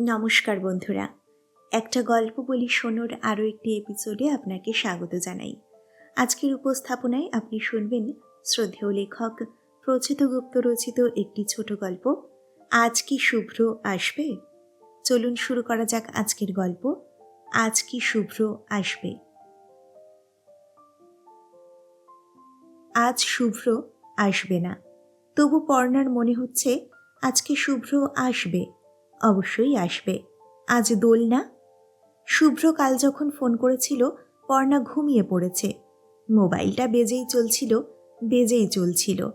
নমস্কার বন্ধুরা। একটা গল্প বলি শোনোর আরও একটি এপিসোডে আপনাকে স্বাগত জানাই। আজকের উপস্থাপনায় আপনি শুনবেন শ্রদ্ধেয় লেখক প্রচিত গুপ্ত রচিত একটি ছোট গল্প, আজ কি শুভ্র আসবে? চলুন শুরু করা যাক আজকের গল্প, আজ কি শুভ্র আসবে? আজ শুভ্র আসবে না। তবু পর্ণার মনে হচ্ছে, আজকে শুভ্র আসবে। অবশ্যই আসবে। আজ দোল না? শুভ্র কাল যখন ফোন করেছিল, পর্ণা ঘুমিয়ে পড়েছে। মোবাইলটা বেজেই চলছিল বেজেই চলছিল।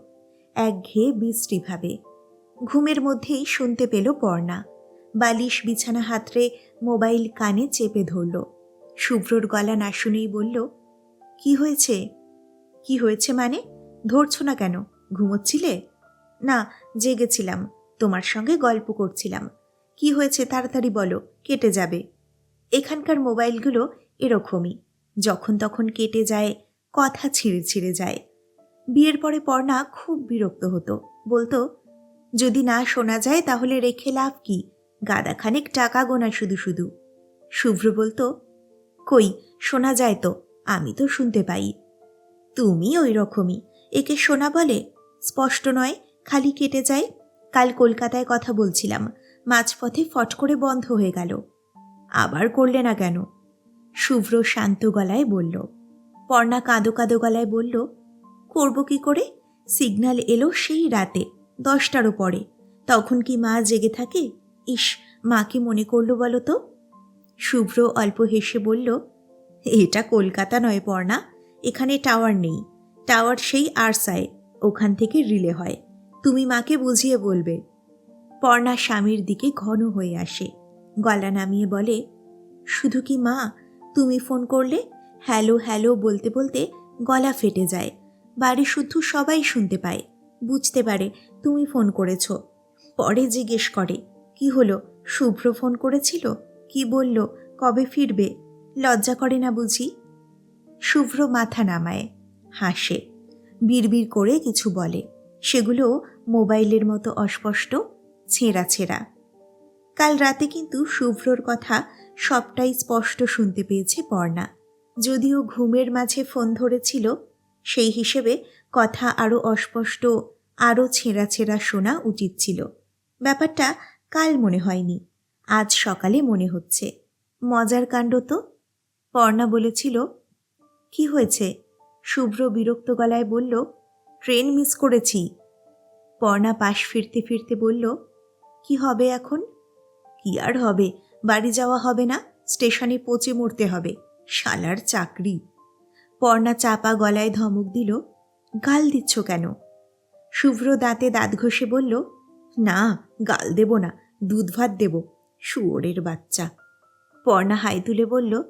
একঘেয়ে বিশ্রীভাবে ঘুমের মধ্যেই শুনতে পেল পর্ণা। বালিশ বিছানা হাতড়ে মোবাইল কানে চেপে ধরল। শুভ্রর গলা না শুনেই বলল, কি হয়েছে? কি হয়েছে মানে? ধরছ না কেন? ঘুমোচ্ছিলে? না, জেগেছিলাম। তোমার সঙ্গে গল্প করছিলাম। কি হয়েছে তাড়াতাড়ি বলো, কেটে যাবে। এখানকার মোবাইলগুলো এরকমই, যখন তখন কেটে যায়, কথা ছিঁড়ে ছিঁড়ে যায়। বিয়ের পরে পর্ণা খুব বিরক্ত হতো, বলতো, যদি না শোনা যায় তাহলে রেখে লাভ কি? গাদাখানেক টাকা গোনা শুধু শুধু। শুভ্র বলতো, কই, শোনা যায় তো, আমি তো শুনতে পাই। তুমি ওই রকমই, একে শোনা বলে? স্পষ্ট নয়, খালি কেটে যায়? কাল কলকাতায় কথা বলছিলাম মাঝপথে ফট করে বন্ধ হয়ে গেল। আবার করলে না কেন? শুভ্র শান্ত গলায় বলল। পর্ণা কাঁদো কাঁদো গলায় বলল, করব কি করে? সিগন্যাল এলো সেই রাতে দশটারও পরে তখন কি মা জেগে থাকে? ইস, মা কি মনে করল বলো তো? শুভ্র অল্প হেসে বলল, এটা কলকাতা নয় পর্ণা, এখানে টাওয়ার নেই। টাওয়ার সেই আরসায়, ওখান থেকে রিলে হয়। তুমি মাকে বুঝিয়ে বলবে। পর্ণা স্বামীর দিকে ঘন হয়ে আসে। গলা নামিয়ে বলে, শুধু কি মা, তুমি ফোন করলে? হ্যালো হ্যালো, বলতে বলতে গলা ফেটে যায়। বাড়ি শুদ্ধ সবাই শুনতে পায়। বুঝতে পারে, তুমি ফোন করেছ। পরে জিজ্ঞেস করে, কি হলো? শুভ্র ফোন করেছিল? কি বলল? কবে ফিরবে? লজ্জা করে না বুঝি? শুভ্র মাথা নামায়, হাসে। বিড়বিড় করে কিছু বলে। সেগুলো মোবাইলের মতো অস্পষ্ট। ছেঁড়া ছেঁড়া। কাল রাতে কিন্তু শুভ্রর কথা সবটাই স্পষ্ট শুনতে পেয়েছে পর্ণা। যদিও ঘুমের মাঝে ফোন ধরেছিল, সেই হিসেবে কথা আরও অস্পষ্ট আরও ছেঁড়া ছেঁড়া শোনা উচিত ছিল। ব্যাপারটা কাল মনে হয়নি, আজ সকালে মনে হচ্ছে। মজার কাণ্ড তো? পর্ণা বলেছিল, কি হয়েছে? শুভ্র বিরক্ত গলায় বলল, ট্রেন মিস করেছি। পর্ণা পাশ ফিরতে ফিরতে বলল কি হবে এখন? কি আর হবে? বাড়ি যাওয়া হবে না, স্টেশনে পচে মরতে হবে, শালার চাকরি। পর্ণা চাপা গলায় ধমক দিল, গাল দিচ্ছ কেন? শুভ্র দাঁতে দাঁত ঘষে বলল, না, গাল দেব না, দুধ ভাত দেব, শুয়োরের বাচ্চা। পর্ণা হাই তুলে বলল,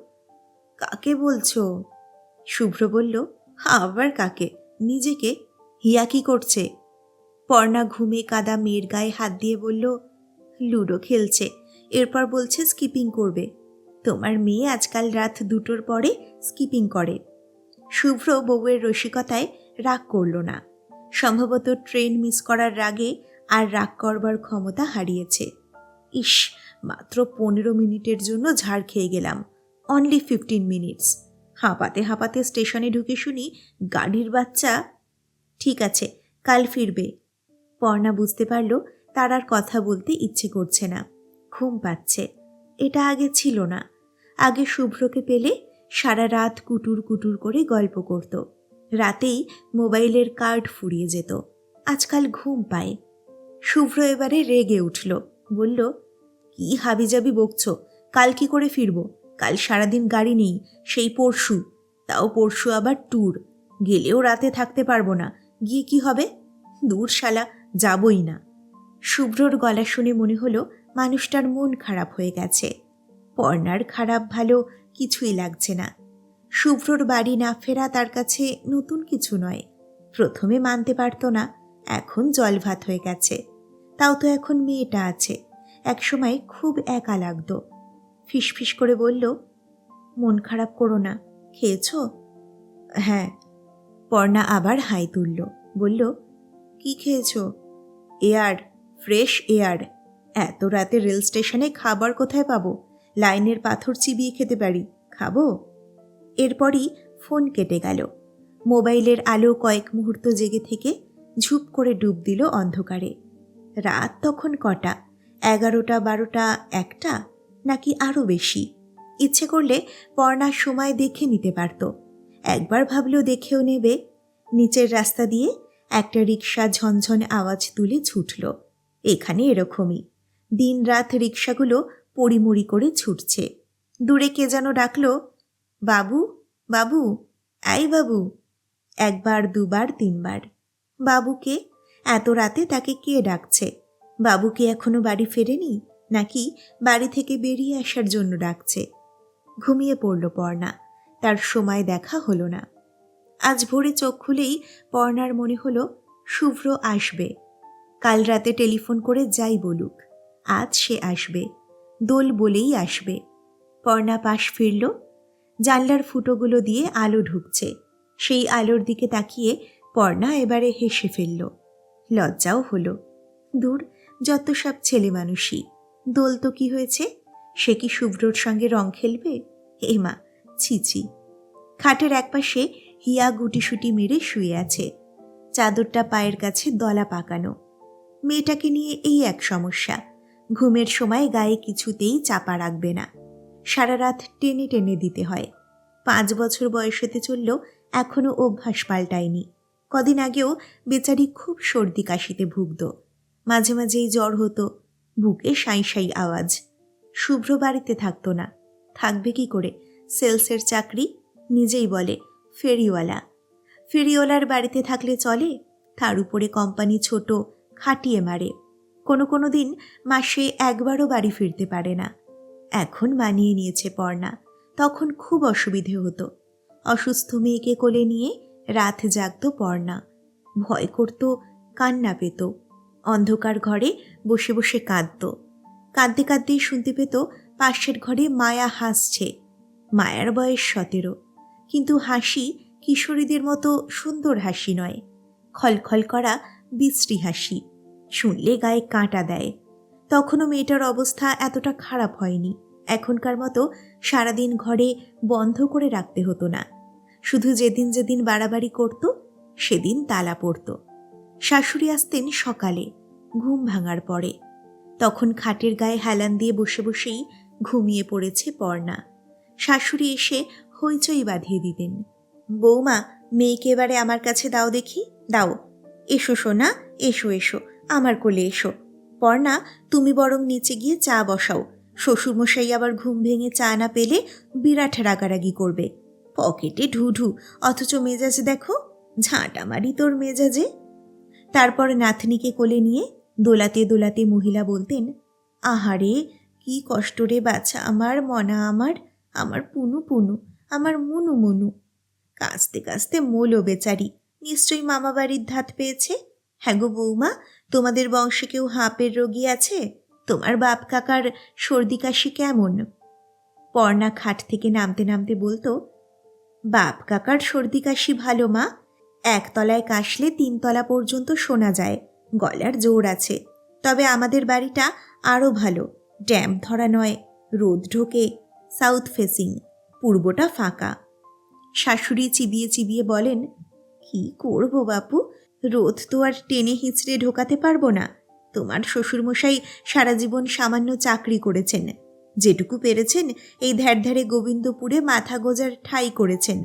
কাকে বলছো? শুভ্র বলল, আবার কাকে? নিজেকে? হিয়া কি করছে? পর্ণা ঘুমে কাদা মেয়ের গায়ে হাত দিয়ে বলল, লুডো খেলছে। এরপর বলছে, স্কিপিং করবে। তোমার মেয়ে আজকাল রাত দুটোর পরে স্কিপিং করে। শুভ্র বউয়ের রসিকতায় রাগ করল না। সম্ভবত ট্রেন মিস করার রাগে আর রাগ করবার ক্ষমতা হারিয়েছে। ইস, মাত্র পনেরো মিনিটের জন্য ঝাড় খেয়ে গেলাম। অনলি ফিফটিন মিনিটস হাঁপাতে হাঁপাতে স্টেশনে ঢুকে শুনি, গাড়ির বাচ্চা? ঠিক আছে, কাল ফিরবে। পর্ণা বুঝতে পারল তার আর কথা বলতে ইচ্ছে করছে না। ঘুম পাচ্ছে। এটা আগে ছিল না। আগে শুভ্রকে পেলে সারা রাত কুটুর কুটুর করে গল্প করত। রাতেই মোবাইলের কার্ড ফুরিয়ে যেত। আজকাল ঘুম পায়। শুভ্র এবারে রেগে উঠল। বলল, কি হাবিজাবি বকছ? কাল কি করে ফিরব? কাল সারাদিন গাড়ি নেই, সেই পরশু। তাও পরশু আবার ট্যুর গেলেও রাতে থাকতে পারব না। গিয়ে কি হবে? দূর শালা। যাবই না। শুভ্রর গলা শুনে মনে হলো মানুষটার মন খারাপ হয়ে গেছে। পর্ণার খারাপ, ভালো কিছুই লাগছে না। শুভ্রর বাড়ি না ফেরা তার কাছে নতুন কিছু নয়। প্রথমে মানতে পারতো না, এখন জল ভাত হয়ে গেছে। তাও তো এখন মেয়েটা আছে, একসময় খুব একা লাগতো। ফিসফিস করে বলল, মন খারাপ করো না, খেয়েছ? হ্যাঁ। পর্ণা আবার হাই তুলল, বলল, কি খেয়েছো? Air, fresh air. এত রাতে রেল স্টেশনে খাবার কোথায় পাবো? লাইনের পাথর চিবিয়ে খেতে পারি। খাব? এরপরই ফোন কেটে গেল। মোবাইলের আলো কয়েক মুহূর্ত জেগে থেকে ঝুপ করে ডুব দিল অন্ধকারে। রাত তখন কটা? এগারোটা, বারোটা, একটা? নাকি আরও বেশি? ইচ্ছে করলে পর্ণার সময় দেখে নিতে পারত। একবার ভাবলেও দেখেও নেবে। নিচের রাস্তা দিয়ে একটা রিক্সা ঝনঝন আওয়াজ তুলে ছুটল। এখানে এরকমই। দিন রাত রিক্সাগুলো পরিমরি করে ছুটছে। দূরে কে যেন ডাকল, বাবু বাবু আই বাবু। একবার, দুবার, তিনবার। বাবুকে? এত রাতে তাকে কে ডাকছে? বাবুকে এখনও বাড়ি ফেরেনি? নাকি বাড়ি থেকে বেরিয়ে আসার জন্য ডাকছে? ঘুমিয়ে পড়ল পর্ণা। তার সময় দেখা হলো না। আজ ভোরে চোখ খুলেই পর্ণার মনে হলো, শুভ্র আসবে। কাল রাতে টেলিফোন করে যাই বলুক, আজ সে আসবে, দোল বলেই আসবে। পর্ণা পাশ ফিরল, জানলার ফুটোগুলো দিয়ে আলো ঢুকছে, সেই আলোর দিকে তাকিয়ে পর্ণা এবারে হেসে ফেলল, লজ্জাও হলো। দূর, যত সব ছেলে মানুষই, দোল তো কি হয়েছে? সে কি শুভ্রর সঙ্গে রং খেলবে? এই মা ছিছি খাটের একপাশে হিয়া গুটিসুটি মেরে শুয়ে আছে। চাদরটা পায়ের কাছে দলা পাকানো। মেয়েটাকে নিয়ে এই এক সমস্যা। ঘুমের সময় গায়ে কিছুতেই চাপা রাখবে না। সারা রাত টেনে টেনে দিতে হয়। পাঁচ বছর বয়স হতে চলল এখনও অভ্যাস পাল্টায়নি। কদিন আগেও বেচারি খুব সর্দি কাশিতে ভুগত। মাঝে মাঝেই জ্বর হতো। বুকে সাই সাই আওয়াজ। শুভ্র বাড়িতে থাকতো না। থাকবে কি করে? সেলসের চাকরি? নিজেই বলে ফেরিওয়ালা। ফেরিওয়ালার বাড়িতে থাকলে চলে, তার উপরে কোম্পানি ছোট, খাটিয়ে মারে। কোনো কোনো দিন মাসে একবারও বাড়ি ফিরতে পারে না। এখন মানিয়ে নিয়েছে পর্ণা। তখন খুব অসুবিধে হতো। অসুস্থ মেয়েকে কোলে নিয়ে রাত জাগত পর্ণা। ভয় করত, কান্না পেত। অন্ধকার ঘরে বসে বসে কাঁদত। কাঁদতে কাঁদতেই শুনতে পেত পাশের ঘরে মায়া হাসছে। মায়ার বয়স সতেরো। কিন্তু হাসি কিশোরীদের মতো সুন্দর হাসি নয়। খলখল করা বিশ্রী হাসি। শুনলে গায়ে কাঁটা দেয়। তখনও মেয়েটার অবস্থা এতটা খারাপ হয়নি। এখনকার মতো সারাদিন ঘরে বন্ধ করে রাখতে হতো না। শুধু যেদিন যেদিন বাড়াবাড়ি করত, সেদিন তালা পড়ত। শাশুড়ি আসতেন সকালে, ঘুম ভাঙার পরে। তখন খাটের গায়ে হেলান দিয়ে বসে বসেই ঘুমিয়ে পড়েছে পর্ণা। শাশুড়ি এসে হইচই বাঁধিয়ে দিতেন। বৌমা, মেয়েকে এবারে আমার কাছে দাও দেখি। দাও। এসো সোনা, এসো এসো। আমার কোলে এসো। পর্ণা, তুমি বরং নিচে গিয়ে চা বসাও। শ্বশুরমশাই আবার ঘুম ভেঙে চা না পেলে বিরাট রাগারাগি করবে। পকেটে ঢু ঢু অথচ মেজাজ দেখো, ঝাঁটা মারি তোর মেজাজে। তারপর নাতনিকে কোলে নিয়ে দোলাতে দোলাতে মহিলা বলতেন, আহারে, কি কষ্ট রে বাছা, আমার মনা আমার আমার পুনু পুনু। আমার মুনু মুনু। কাঁচতে কাঁচতে মোলো বেচারি। নিশ্চয়ই মামা বাড়ির ধাত পেয়েছে? হ্যাঁ গো বৌমা, তোমাদের বংশে কেউ হাঁপের রোগী আছে? তোমার বাপ কাকার সর্দি কাশি কেমন? পর্ণা খাট থেকে নামতে নামতে বলতো, বাপ কাকার সর্দি কাশি ভালো মা। একতলায় কাশলে তিনতলা পর্যন্ত শোনা যায়, গলার জোর আছে। তবে আমাদের বাড়িটা আরও ভালো, ড্যাম ধরা নয়, রোদ ঢোকে সাউথ ফেসিং পূর্বটা ফাঁকা। শাশুড়ি চিবিয়ে চিবিয়ে বলেন, কি করব বাপু? রোদ তো আর টেনে হিঁচড়ে ঢোকাতে পারব না। তোমার শ্বশুরমশাই সারা জীবন সামান্য চাকরি করেছেন। যেটুকু পেরেছেন, এই ধ্যার ধারে গোবিন্দপুরে মাথা গোজার ঠাই করেছেন।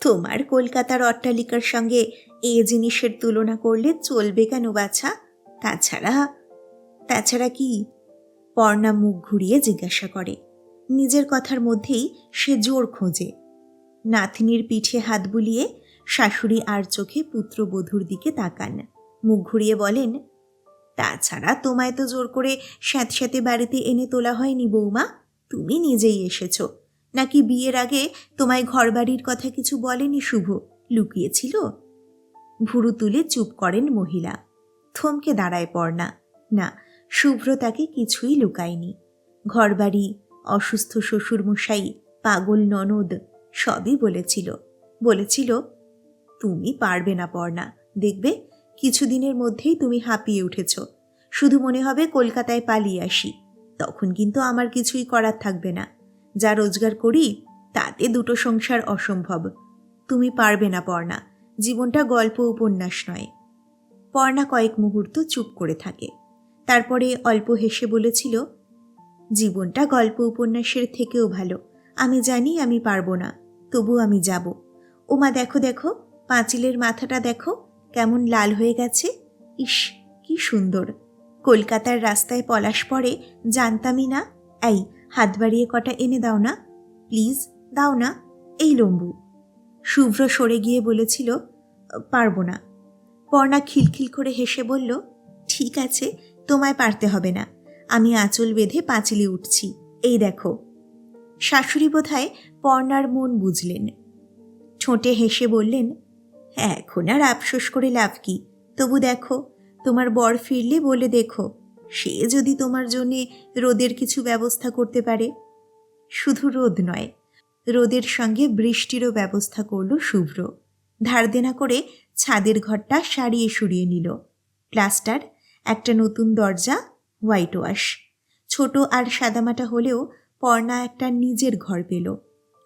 তোমার কলকাতার অট্টালিকার সঙ্গে এ জিনিসের তুলনা করলে চলবে কেন বাছা? তাছাড়া তাছাড়া কি? পর্ণা মুখ ঘুরিয়ে জিজ্ঞাসা করে। নিজের কথার মধ্যেই সে জোর খোঁজে। নাতনির পিঠে হাত বুলিয়ে শাশুড়ি আর চোখে পুত্রবধূর দিকে তাকান। মুখ ঘুরিয়ে বলেন, তাছাড়া তোমায় তো জোর করে স্যাঁতস্যাঁতে বাড়িতে এনে তোলা হয়নি বৌমা। তুমি নিজেই এসেছ। নাকি বিয়ের আগে তোমায় ঘরবাড়ির কথা কিছু বলেনি শুভ? লুকিয়েছিল? ভুরু তুলে চুপ করেন মহিলা। থমকে দাঁড়ায় পড়না না, শুভ্র তাকে কিছুই লুকায়নি। ঘরবাড়ি অসুস্থ শ্বশুরমশাই, পাগল ননদ, সবই বলেছিল। বলেছিল, তুমি পারবে না পড়না দেখবে, কিছুদিনের মধ্যেই তুমি হাঁপিয়ে উঠেছ। শুধু মনে হবে কলকাতায় পালিয়ে আসি। তখন কিন্তু আমার কিছুই করার থাকবে না। যা রোজগার করি, তাতে দুটো সংসার অসম্ভব। তুমি পারবে না পর্ণা। জীবনটা গল্প উপন্যাস নয়। পর্ণা কয়েক মুহূর্ত চুপ করে থাকে। তারপরে অল্প হেসে বলেছিল জীবনটা গল্প উপন্যাসের থেকেও ভালো। আমি জানি আমি পারব না, তবু আমি যাব। ওমা, দেখো দেখো, পাঁচিলের মাথাটা দেখো, কেমন লাল হয়ে গেছে। ইস, কি সুন্দর। কলকাতার রাস্তায় পলাশ পড়ে, জানতামই না। এই, হাত বাড়িয়ে কটা এনে দাও না। প্লিজ, দাও না। এই লম্বু। শুভ্র সরে গিয়ে বলেছিল, পারব না। পর্ণা খিলখিল করে হেসে বলল, ঠিক আছে, তোমায় পারতে হবে না। আমি আঁচল বেঁধে পাঁচিলে উঠছি। এই দেখো। শাশুড়ি বোধহয় পর্ণার মন বুঝলেন। ঠোঁটে হেসে বললেন, এখন আর আফসোস করে লাভ কি? তবু দেখো, তোমার বর ফিরলে বলে দেখো, সে যদি তোমার জন্যে রোদের কিছু ব্যবস্থা করতে পারে। শুধু রোদ নয়, রোদের সঙ্গে বৃষ্টিরও ব্যবস্থা করল শুভ্র। ধার দেনা করে ছাদের ঘরটা সারিয়ে সরিয়ে নিল। প্লাস্টার, একটা নতুন দরজা হোয়াইট ওয়াশ। ছোট আর সাদামাটা হলেও পর্ণা একটা নিজের ঘর পেল।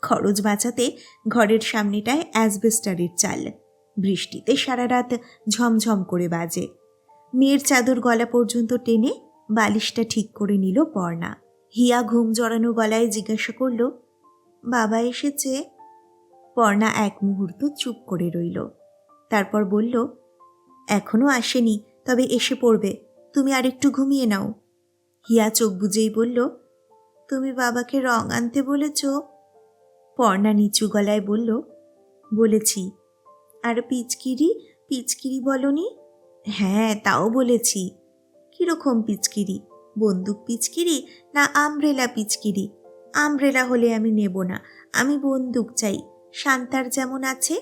খরচ বাঁচাতে ঘরের সামনেটায় অ্যাসবেস্টারের চাল। বৃষ্টিতে সারা রাত ঝমঝম করে বাজে। মেয়ের চাদর গলা পর্যন্ত টেনে বালিশটা ঠিক করে নিল পর্ণা। হিয়া ঘুম জড়ানো গলায় জিজ্ঞাসা করল, বাবা এসেছে? পর্ণা এক মুহূর্ত চুপ করে রইল। তারপর বলল, এখনও আসেনি, তবে এসে পড়বে। তুমি আরেকটু ঘুমিয়ে নাও। হিয়া চোখ বুঝেই বলল, তুমি বাবাকে রং আনতে বলেছ? পর্ণা নিচু গলায় বলল, বলেছি। আর পিচকিরি পিচকিরি বলনি? হ্যাঁ তাও বলেছি। কীরকম পিচকিরি? বন্দুক পিচকিরি না আমব্রেলা পিচকিরি? আমব্রেলা হলে আমি নেব না, আমি বন্দুক চাই শান্তার যেমন আছে।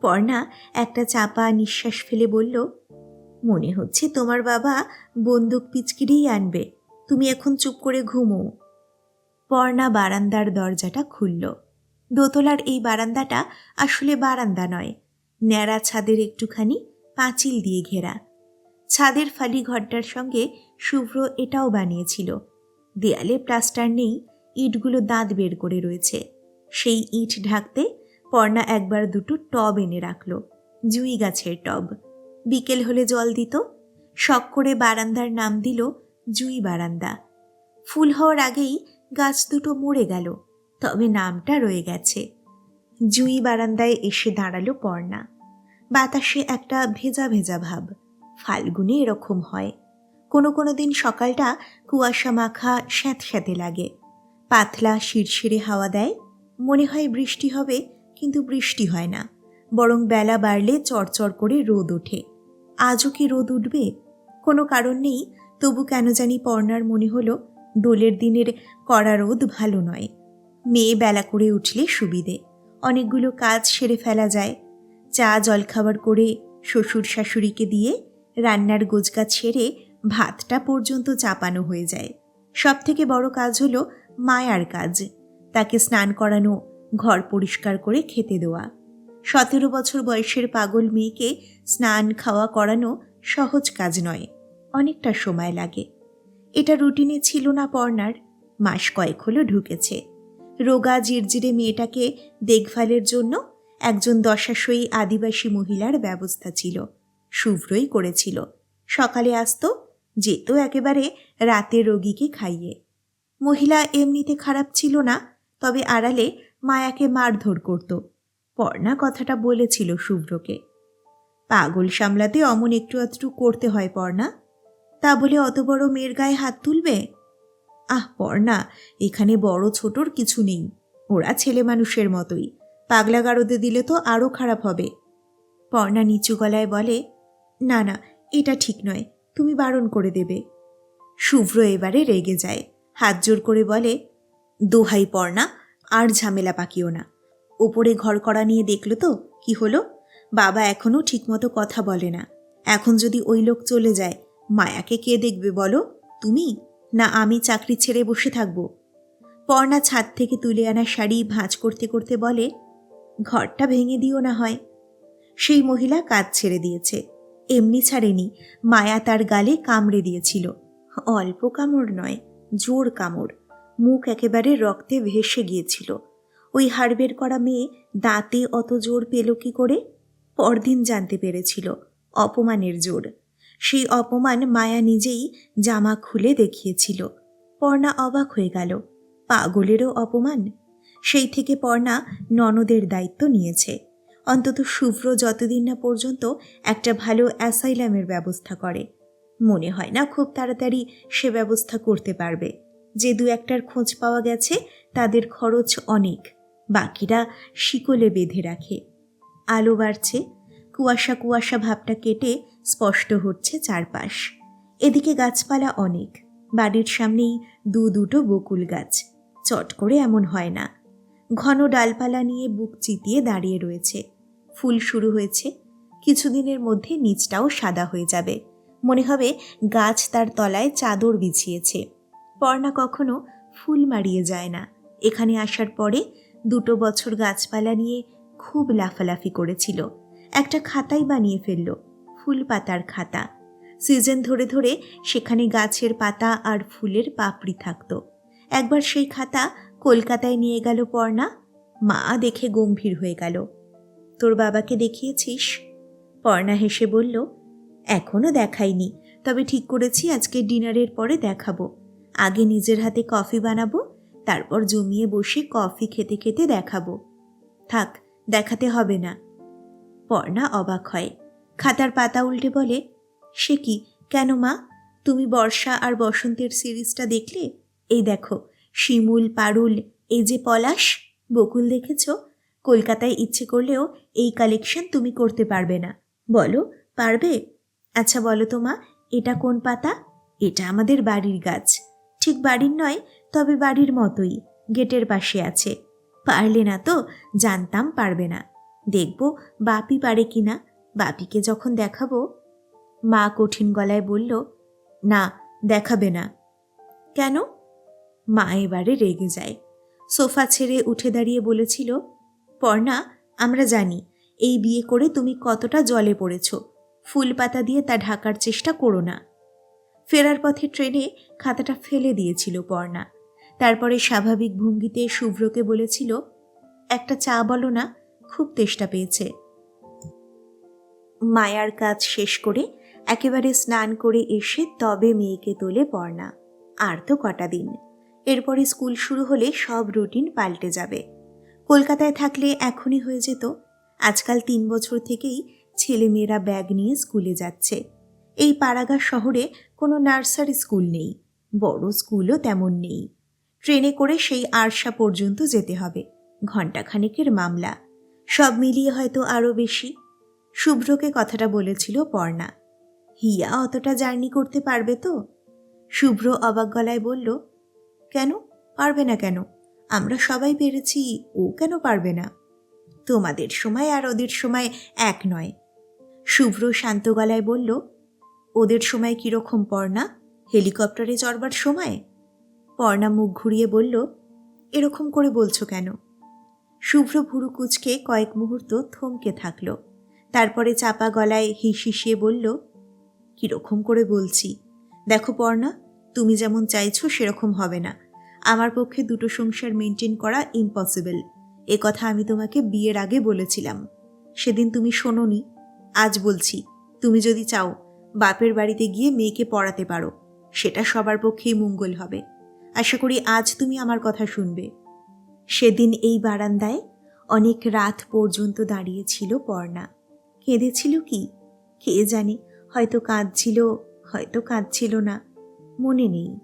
পর্ণা একটা চাপা নিঃশ্বাস ফেলে বলল মনে হচ্ছে তোমার বাবা বন্দুক পিচকিরিই আনবে। তুমি এখন চুপ করে ঘুমো। পর্ণা বারান্দার দরজাটা খুলল। দোতলার এই বারান্দাটা আসলে বারান্দা নয়, ন্যাড়া ছাদের একটুখানি পাঁচিল দিয়ে ঘেরা। ছাদের ফালি ঘরটার সঙ্গে শুভ্র এটাও বানিয়েছিল। দেয়ালে প্লাস্টার নেই, ইটগুলো দাঁত বের করে রয়েছে। সেই ইট ঢাকতে পর্ণা একবার দুটো টব এনে রাখল, জুই গাছের টব। বিকেল হলে জল দিত। শখ করে বারান্দার নাম দিল জুই বারান্দা। ফুল হওয়ার আগেই গাছ দুটো মরে গেল, তবে নামটা রয়ে গেছে। জুই বারান্দায় এসে দাঁড়াল পর্ণা। বাতাসে একটা ভেজা ভেজা ভাব, ফাল্গুনে এরকম হয়। কোনো কোনো দিন সকালটা কুয়াশা মাখা স্যাঁতস্যাঁতে লাগে। পাতলা শিরশিরে হাওয়া দেয়, মনে হয় বৃষ্টি হবে, কিন্তু বৃষ্টি হয় না। বরং বেলা বাড়লে চড়চড় করে রোদ ওঠে। আজও কি রোদ উঠবে? কোনো কারণ নেই। তবু কেন জানি পর্ণার মনে হলো, দোলের দিনের কড়া রোদ ভালো নয়। মেয়ে বেলা করে উঠলে সুবিধে। অনেকগুলো কাজ সেরে ফেলা যায়। চা, জলখাবার করে শ্বশুর শাশুড়িকে দিয়ে রান্নার গোজগাছ ছেড়ে ভাতটা পর্যন্ত চাপানো হয়ে যায়। সব থেকে বড় কাজ হলো মায়ার কাজ। তাকে স্নান করানো, ঘর পরিষ্কার করে খেতে দেওয়া। সতেরো বছর বয়সের পাগল মেয়েকে স্নান খাওয়া করানো সহজ কাজ নয়, অনেকটা সময় লাগে। এটা রুটিনে ছিল না পর্নার মাস কয়েক হলো ঢুকেছে। রোগা জিরজিরে মেয়েটাকে দেখভালের জন্য একজন দশাশয়ী আদিবাসী মহিলার ব্যবস্থা ছিল, শুভ্রই করেছিল। সকালে আসতো, যেত একেবারে রাতে রোগীকে খাইয়ে। মহিলা এমনিতে খারাপ ছিল না, তবে আড়ালে মায়াকে মারধর করত। পর্ণা কথাটা বলেছিল শুভ্রকে। পাগল সামলাতে অমন একটু আধটু করতে হয় পর্ণা। তা বলে অত বড় মেয়ের গায়ে হাত তুলবে? আহ, পর্ণা, এখানে বড় ছোটর কিছু নেই। ওরা ছেলে মানুষের মতোই। পাগলা গারদে দিলে তো আরও খারাপ হবে। পর্ণা নিচু গলায় বলে, না না, এটা ঠিক নয়। তুমি বারণ করে দেবে। শুভ্র এবারে রেগে যায়। হাত জোর করে বলে, দোহাই পর্ণা, আর ঝামেলা পাকিও না। ওপরে ঘর করা নিয়ে দেখল তো, কি হলো? বাবা এখনও ঠিকমতো কথা বলে না। এখন যদি ওই লোক চলে যায়, মায়াকে কে দেখবে বলো? তুমি? না আমি চাকরি ছেড়ে বসে থাকব? পর্ণা ছাদ থেকে তুলে আনা শাড়ি ভাঁজ করতে করতে বলে, ঘরটা ভেঙে দিও না হয়। সেই মহিলা কাজ ছেড়ে দিয়েছে। এমনি ছাড়েনি, মায়া তার গালে কামড়ে দিয়েছিল। অল্প কামড় নয়, জোর কামড়। মুখ একেবারে রক্তে ভেসে গিয়েছিল। ওই হাড় বের করা মেয়ে দাঁতে অত জোর পেল কি করে? পরদিন জানতে পেরেছিল, অপমানের জোর। সেই অপমান মায়া নিজেই জামা খুলে দেখিয়েছিল। পর্ণা অবাক হয়ে গেল, পাগলেরও অপমান? সেই থেকে পর্ণা ননদের দায়িত্ব নিয়েছে। অন্তত শুভ্র যতদিন না পর্যন্ত একটা ভালো অ্যাসাইলামের ব্যবস্থা করে। মনে হয় না খুব তাড়াতাড়ি সে ব্যবস্থা করতে পারবে। যে দু একটার খোঁজ পাওয়া গেছে, তাদের খরচ অনেক। বাকিরা শিকলে বেঁধে রাখে। আলো বাড়ছে, কুয়াশা কুয়াশা ভাবটা কেটে স্পষ্ট হচ্ছে চারপাশ। এদিকে গাছপালা অনেক, বাড়ির সামনেই দু দুটো বকুল গাছ। চট করে এমন হয় না। ঘন ডালপালা নিয়ে বুক চিতিয়ে দাঁড়িয়ে রয়েছে। ফুল শুরু হয়েছে, কিছুদিনের মধ্যে নিচটাও সাদা হয়ে যাবে। মনে হবে গাছ তার তলায় চাদর বিছিয়েছে। পর্ণা কখনো ফুল মারিয়ে যায় না। এখানে আসার পরে দুটো বছর গাছপালা নিয়ে খুব লাফালাফি করেছিল। একটা খাতাই বানিয়ে ফেলল ফুল পাতার খাতা। সিজন ধরে ধরে সেখানে গাছের পাতা আর ফুলের পাপড়ি থাকতো। একবার সেই খাতা কলকাতায় নিয়ে গেল পর্ণা, মা দেখে গম্ভীর হয়ে গেল। তোর বাবাকে দেখিয়েছিস? পর্ণা হেসে বলল এখনও দেখাইনি, তবে ঠিক করেছি আজকে ডিনারের পরে দেখাবো। আগে নিজের হাতে কফি বানাবো তারপর জমিয়ে বসে কফি খেতে খেতে দেখাবো। থাক, দেখাতে হবে না। পর্ণা অবাক হয়। খাতার পাতা উল্টে বলে, সে কি? কেন মা? তুমি বর্ষা আর বসন্তের সিরিজটা দেখলে? এই দেখো, শিমুল, পারুল, এই যে পলাশ, বকুল দেখেছ? কলকাতায় ইচ্ছে করলেও এই কালেকশন তুমি করতে পারবে না। বলো, পারবে? আচ্ছা বলো তো মা, এটা কোন পাতা? এটা আমাদের বাড়ির গাছ। ঠিক বাড়ির নয়, তবে বাড়ির মতোই, গেটের পাশে আছে। পারলে না তো, জানতাম পারবে না। দেখব বাপি পারে কি না, বাপিকে যখন দেখাবো। মা কঠিন গলায় বলল, না, দেখাবে না। কেন? মা এবারে রেগে যায়। সোফা ছেড়ে উঠে দাঁড়িয়ে বলেছিল, পর্ণা, আমরা জানি, এই বিয়ে করে তুমি কতটা জলে পড়েছ। ফুল পাতা দিয়ে তা ঢাকার চেষ্টা করো না। ফেরার পথে ট্রেনে খাতাটা ফেলে দিয়েছিল পর্ণা। তারপরে স্বাভাবিক ভঙ্গিতে শুভ্রকে বলেছিল, একটা চা বলো না, খুব তেষ্টা পেয়েছে। মায়ার কাজ শেষ করে একেবারে স্নান করে এসে তবে মেয়েকে তোলে পর্ণা। আর তো কটা দিন। এরপরে স্কুল শুরু হলে সব রুটিন পাল্টে যাবে। কলকাতায় থাকলে এখনই হয়ে যেত। আজকাল তিন বছর থেকেই ছেলেমেয়েরা ব্যাগ নিয়ে স্কুলে যাচ্ছে। এই পাড়াগা শহরে কোনো নার্সারি স্কুল নেই, বড় স্কুলও তেমন নেই। ট্রেনে করে সেই আরশা পর্যন্ত যেতে হবে, ঘণ্টাখানেকের মামলা। সব মিলিয়ে হয়তো আরও বেশি। শুভ্রকে কথাটা বলেছিল পর্ণা। হিয়া অতটা জার্নি করতে পারবে তো? শুভ্র অবাক গলায় বলল, কেন? পারবে না কেন? আমরা সবাই পেরেছি, ও কেন পারবে না? তোমাদের সময় আর ওদের সময় এক নয়। শুভ্র শান্ত গলায় বলল ওদের সময় কীরকম পর্ণা? হেলিকপ্টারে চড়বার সময়? পর্ণা মুখ ঘুরিয়ে বলল, এরকম করে বলছো কেন? শুভ্র ভুরু কুচকে কয়েক মুহূর্ত থমকে থাকল। তারপরে চাপা গলায় হিসিয়ে বলল, কীরকম করে বলছি? দেখো পর্ণা, তুমি যেমন চাইছো সেরকম হবে না। আমার পক্ষে দুটো সংসার মেনটেন করা ইম্পসিবল। এ কথা আমি তোমাকে বিয়ের আগে বলেছিলাম। সেদিন তুমি শোনোনি। আজ বলছি, তুমি যদি চাও বাপের বাড়িতে গিয়ে মেয়েকে পড়াতে পারো। সেটা সবার পক্ষেই মঙ্গল হবে। আশা করি আজ তুমি আমার কথা শুনবে। সেদিন এই বারান্দায় অনেক রাত পর্যন্ত দাঁড়িয়েছিল পর্ণা। কেঁদেছিল কি? কে জানে? হয়তো কাঁদছিল হয়তো কাঁদছিল না। মনে নেই।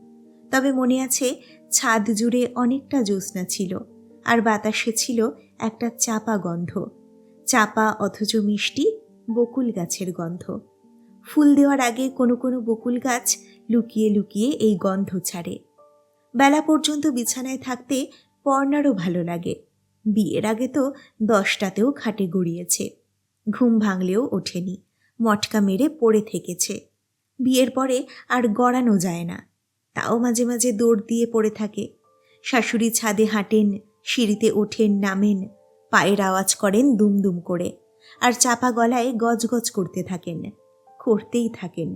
তবে মনে আছে ছাদ জুড়ে অনেকটা জ্যোৎস্না ছিল, আর বাতাসে ছিল একটা চাপা গন্ধ। চাপা অথচ মিষ্টি বকুল গাছের গন্ধ। ফুল দেওয়ার আগে কোনো কোনো বকুল গাছ লুকিয়ে লুকিয়ে এই গন্ধ ছাড়ে। বেলা পর্যন্ত বিছানায় থাকতে পর্ণারও ভালো লাগে। বিয়ের আগে তো দশটাতেও খাটে গড়িয়েছে। ঘুম ভাঙলেও ওঠেনি। মটকা মেরে পড়ে থেকেছে। বিয়ের পরে আর গড়ানো যায় না। তাও মাঝে মাঝে দৌড় দিয়ে পড়ে থাকে। শাশুড়ি ছাদে হাঁটেন, সিঁড়িতে ওঠেন, নামেন, পায়ের আওয়াজ করেন দুমদুম করে। আর চাপা গলায় গজগজ করতে থাকেন। করতেই থাকেন।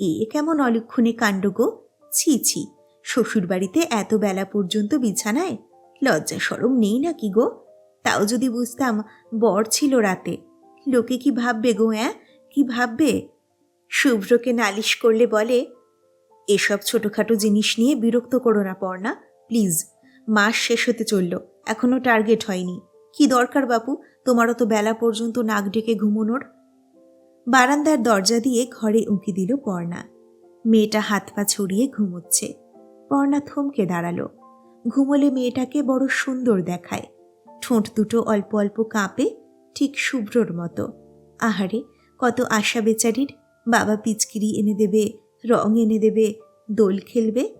এ কেমন অলক্ষণে কাণ্ড গো? ছি ছি, শ্বশুরবাড়িতে এত বেলা পর্যন্ত বিছানায় লজ্জা সরম নেই নাকি গো? তাও যদি বুঝতাম, বর ছিল রাতে। লোকে কি ভাববে গো, অ্যাঁ? কি ভাববে? শুভ্রকে নালিশ করলে বলে, এসব ছোটোখাটো জিনিস নিয়ে বিরক্ত করো না, পর্ণা। প্লিজ, মাস শেষ হতে চলল এখনও টার্গেট হয়নি। কি দরকার বাপু? তোমারও তো বেলা পর্যন্ত নাক ডেকে ঘুমোনোর। বারান্দার দরজা দিয়ে ঘরে উঁকি দিল পর্ণা। মেয়েটা হাত পা ছড়িয়ে ঘুমোচ্ছে। পর্ণা থমকে দাঁড়াল। ঘুমোলে মেয়েটাকে বড় সুন্দর দেখায়। ঠোঁট দুটো অল্প অল্প কাঁপে, ঠিক শুভ্রর মতো। আহারে, কত আশা বেচারির। বাবা পিচকিরি এনে দেবে, রং এনে দেবে, দোল খেলবে।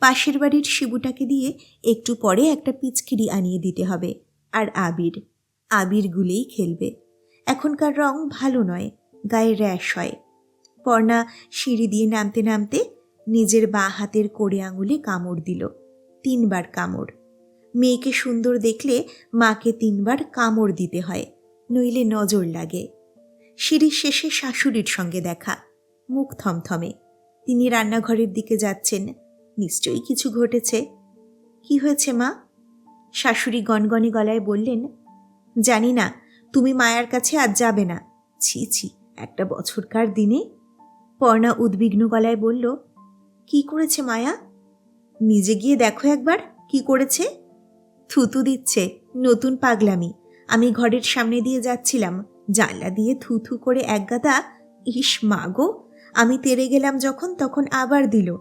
পাশের বাড়ির শিবুটাকে দিয়ে একটু পরে একটা পিচকিরি আনিয়ে দিতে হবে। আর আবির। আবির গুলেই খেলবে। এখনকার রং ভালো নয়। গায়ে র্যাশ হয়। পর্ণা সিঁড়ি দিয়ে নামতে নামতে নিজের বাঁ হাতের কোড়ে আঙুলে কামড় দিল। তিনবার কামড়। মেয়েকে সুন্দর দেখলে মাকে তিনবার কামড় দিতে হয়, নইলে নজর লাগে। সিঁড়ির শেষে শাশুড়ির সঙ্গে দেখা, মুখ থমথমে। তিনি রান্নাঘরের দিকে যাচ্ছেন, নিশ্চয়ই কিছু ঘটেছে। কি হয়েছে মা? শাশুড়ি গনগনে গলায় বললেন, জানি না, তুমি মায়ার কাছে আজ যাবে না। ছি ছি একটা বছরকার দিনে? পর্ণা উদ্বিগ্ন গলায় বলল, কি করেছে মায়া? নিজে গিয়ে দেখো একবার, কি করেছে? থুতু দিচ্ছে, নতুন পাগলামি। আমি ঘরের সামনে দিয়ে যাচ্ছিলাম। জানলা দিয়ে থু থু করে একগাদা ইস মাগো আমি তেরে গেলাম যখন, তখন আবার দিল।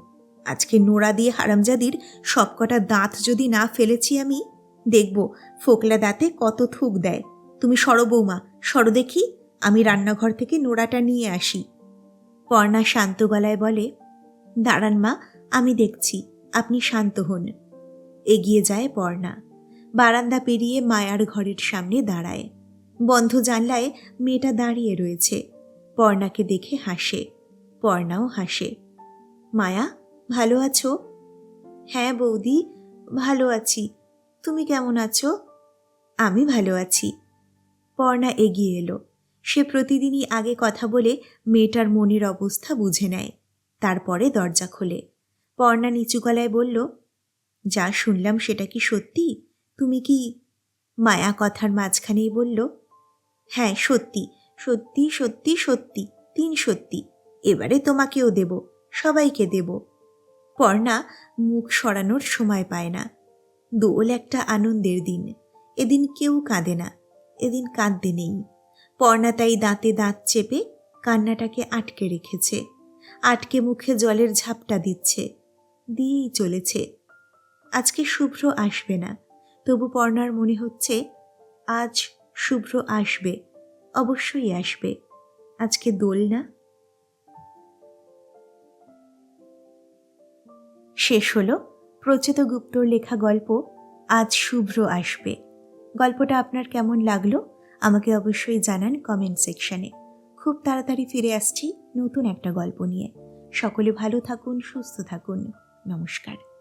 আজকে নোড়া দিয়ে হারামজাদির সবকটা দাঁত যদি না ফেলেছি আমি, দেখব ফোকলা দাঁতে কত থুক দেয়। তুমি সরো বৌমা, সরো দেখি। আমি রান্নাঘর থেকে নোড়াটা নিয়ে আসি। পর্ণা শান্ত গলায় বলে, দাঁড়ান মা, আমি দেখছি, আপনি শান্ত হন। এগিয়ে যায় পর্ণা। বারান্দা পেরিয়ে মায়ার ঘরের সামনে দাঁড়ায়। বন্ধ জানলায় মেয়েটা দাঁড়িয়ে রয়েছে। পর্ণাকে দেখে হাসে। পর্ণাও হাসে। মায়া, ভালো আছো? হ্যাঁ বৌদি, ভালো আছি। তুমি কেমন আছো? আমি ভালো আছি। পর্ণা এগিয়ে এলো। সে প্রতিদিনই আগে কথা বলে মেয়েটার মনের অবস্থা বুঝে নেয়। তারপরে দরজা খোলে। পর্ণা নিচু গলায় বলল, যা শুনলাম সেটা কি সত্যি? তুমি কি মায়া কথার মাঝখানেই বলল হ্যাঁ সত্যি সত্যি সত্যি সত্যি, তিন সত্যি, এবারে তোমাকেও দেব, সবাইকে দেব। পর্ণা মুখ সরানোর সময় পায় না। দোল একটা আনন্দের দিন। এদিন কেউ কাঁদে না, এদিন কাঁদতে নেই। পর্ণা তাই দাঁতে দাঁত চেপে কান্নাটাকে আটকে রেখেছে। আটকে মুখে জলের ঝাপটা দিচ্ছে। দিয়েই চলেছে। আজকে শুভ্র আসবে না। তবু পর্ণার মনে হচ্ছে, আজ শুভ্র আসবে, অবশ্যই আসবে। আজকে দোল না? শেষ হলো প্রচেত গুপ্তর লেখা গল্প, আজ শুভ্র আসবে। গল্পটা আপনার কেমন লাগল? আমাকে অবশ্যই জানান কমেন্ট সেকশানে খুব তাড়াতাড়ি ফিরে আসছি নতুন একটা গল্প নিয়ে। সকলে ভালো থাকুন, সুস্থ থাকুন। নমস্কার।